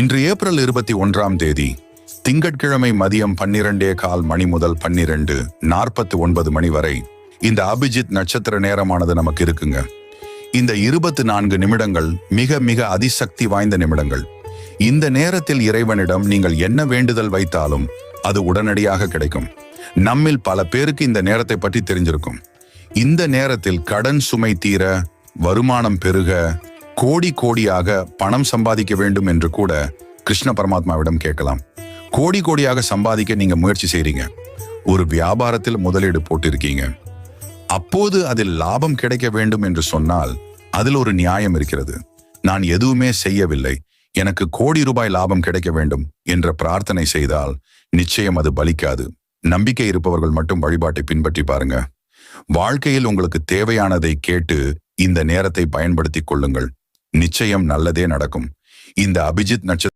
இன்று ஏப்ரல் இருபத்தி ஒன்றாம் தேதி திங்கட்கிழமை மதியம் பன்னிரண்டே கால் மணி முதல் பன்னிரண்டு நாற்பத்தி ஒன்பது மணி வரை இந்த அபிஜித் நட்சத்திர நேரமானது நமக்கு இருக்குங்க. இந்த இருபத்தி நான்கு நிமிடங்கள் மிக மிக அதிசக்தி வாய்ந்த நிமிடங்கள். இந்த நேரத்தில் இறைவனிடம் நீங்கள் என்ன வேண்டுதல் வைத்தாலும் அது உடனடியாக கிடைக்கும். நம்மில் பல பேருக்கு இந்த நேரத்தை பற்றி தெரிஞ்சிருக்கும். இந்த நேரத்தில் கடன் சுமை தீர வருமானம் பெருக கோடி கோடியாக பணம் சம்பாதிக்க வேண்டும் என்று கூட கிருஷ்ண பரமாத்மாவிடம் கேட்கலாம். கோடி கோடியாக சம்பாதிக்க நீங்க முயற்சி செய்றீங்க. ஒரு வியாபாரத்தில் முதலீடு போட்டிருக்கீங்க. அப்போது அதில் லாபம் கிடைக்க வேண்டும் என்று சொன்னால் அதில் ஒரு நியாயம் இருக்கிறது. நான் எதுவுமே செய்யவில்லை. எனக்கு கோடி ரூபாய் லாபம் கிடைக்க வேண்டும் என்ற பிரார்த்தனை செய்தால் நிச்சயம் அது பலிக்காது. நம்பிக்கை இருப்பவர்கள் மட்டும் வழிபாட்டை பின்பற்றி பாருங்க. வாழ்க்கையில் உங்களுக்கு தேவையானதை கேட்டு இந்த நேரத்தை பயன்படுத்திக் கொள்ளுங்கள். நிச்சயம் நல்லதே நடக்கும். இந்த அபிஜித் நட்சத்திர